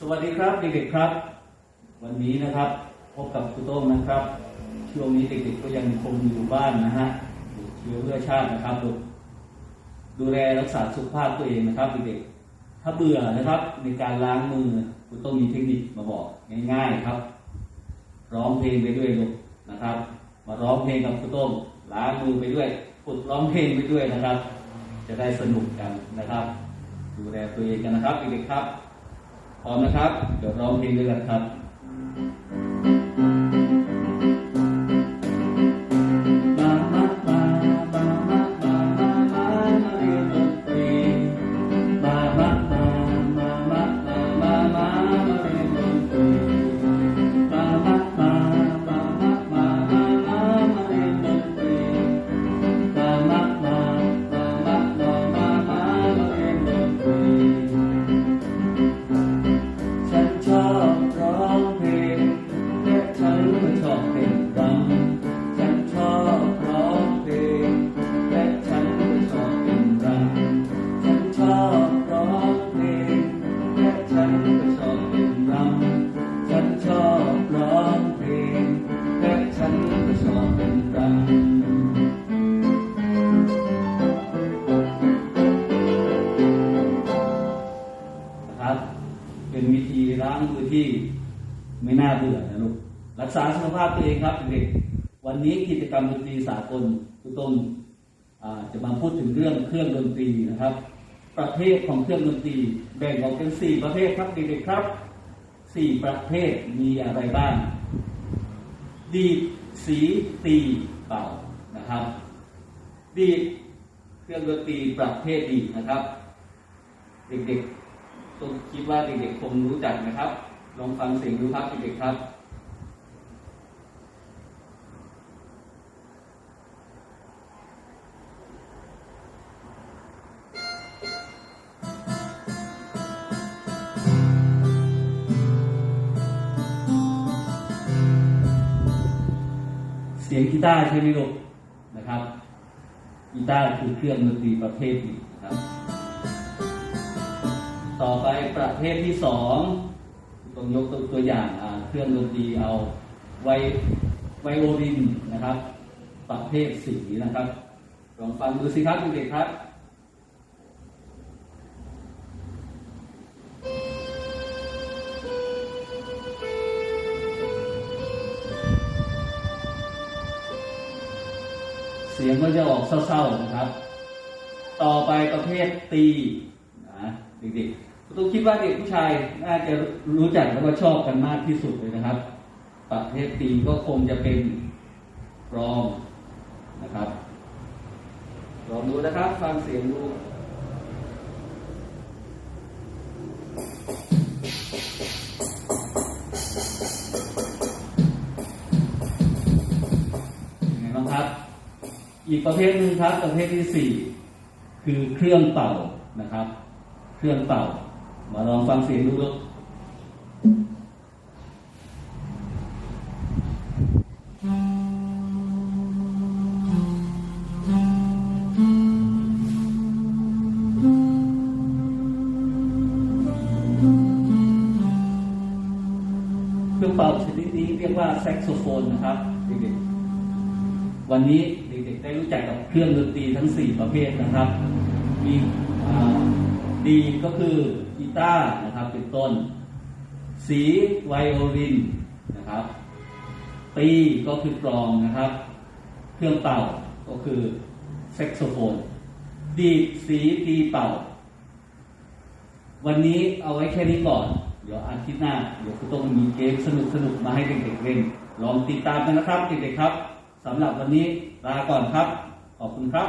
สวัสดีครับเด็กๆครับ วันนี้นะครับพบกับครูโต้งนะครับ ช่วงนี้เด็กๆก็ยังคงอยู่บ้านนะฮะอยู่เชื้อเพื่อชาตินะครับดูดูแลรักษาสุขภาพตัวเองนะครับเด็กๆถ้าเบื่อนะครับในการล้างมือครูโต้งมีเทคนิคมาบอกง่ายๆครับ ร้องเพลงไปด้วยลูกนะครับ มาร้องเพลงกับครูโต้งล้างมือไปด้วยฝึกร้องเพลงไปด้วยนะครับ จะได้สนุกกันนะครับ ดูแลตัวเองกันนะครับเด็กๆครับ พร้อมนะครับ เดี๋ยวร้องเพลงด้วยกันครับ ล้างมือที่ไม่น่าเบื่อนะลูกรักษาสุขภาพตัวเองครับเด็กวันนี้กิจกรรมดนตรีสากลคุณต้นอ่าจะมาพูดถึงเรื่องเครื่องดนตรีนะครับ ประเภทของเครื่องดนตรีแบ่งออกเป็นสี่ประเภทครับเด็กๆครับสี่ประเภทมีอะไรบ้าง ดีดสีตีเป่านะครับ ดีดเครื่องดนตรีประเภทดีนะครับ เด็กๆ ต้องคิดว่าเด็กๆคงรู้จักนะครับ ลองฟังเสียงดูครับเด็กๆครับเสียงกีตาร์ใช่ไหมลูกนะครับกีตาร์คือเครื่องดนตรีประเภทดีดนะครับ ต่อไปประเภทที่สองต้องยกตัวตัวอย่างเครื่องดนตรีเอาไวไวโอลินนะครับ ประเภทสีนะครับลองฟังดูสิครับเด็กครับเสียงก็จะออกเศร้าๆนะครับ ต่อไปประเภทตีนะ เด็กๆต้องคิดว่าเด็กผู้ชายน่าจะรู้จักและว่าชอบกันมากที่สุดเลยนะครับ ประเภทตีก็คงจะเป็นรองนะครับลองดูนะครับฟังเสียงดูยังไงบ้างครับ อีกประเภทหนึ่งครับประเภทที่สี่คือเครื่องเป่านะครับ เครื่องเป่า มาลองฟังเสียงดูลูกเครื่องเป่าชนิดนี้เรียกว่าแซกโซโฟนนะครับเด็กๆวันนี้เด็กๆได้รู้จักกับเครื่องดนตรีทั้ง 4 ประเภทนะครับ มี อ่าดีก็คือกีตาร์นะครับเป็นต้นสีไวโอลินนะครับตีก็คือกลองนะครับ เครื่องเป่าก็คือแซกโซโฟน ดีดสีตีเป่า วันนี้เอาไว้แค่นี้ก่อน เดี๋ยวอาทิตย์หน้า เดี๋ยวคุณต้องมีเกมสนุกๆมาให้เด็กๆเล่น ลองติดตามกันนะครับเด็กๆครับสำหรับวันนี้ลาก่อนครับ ขอบคุณครับ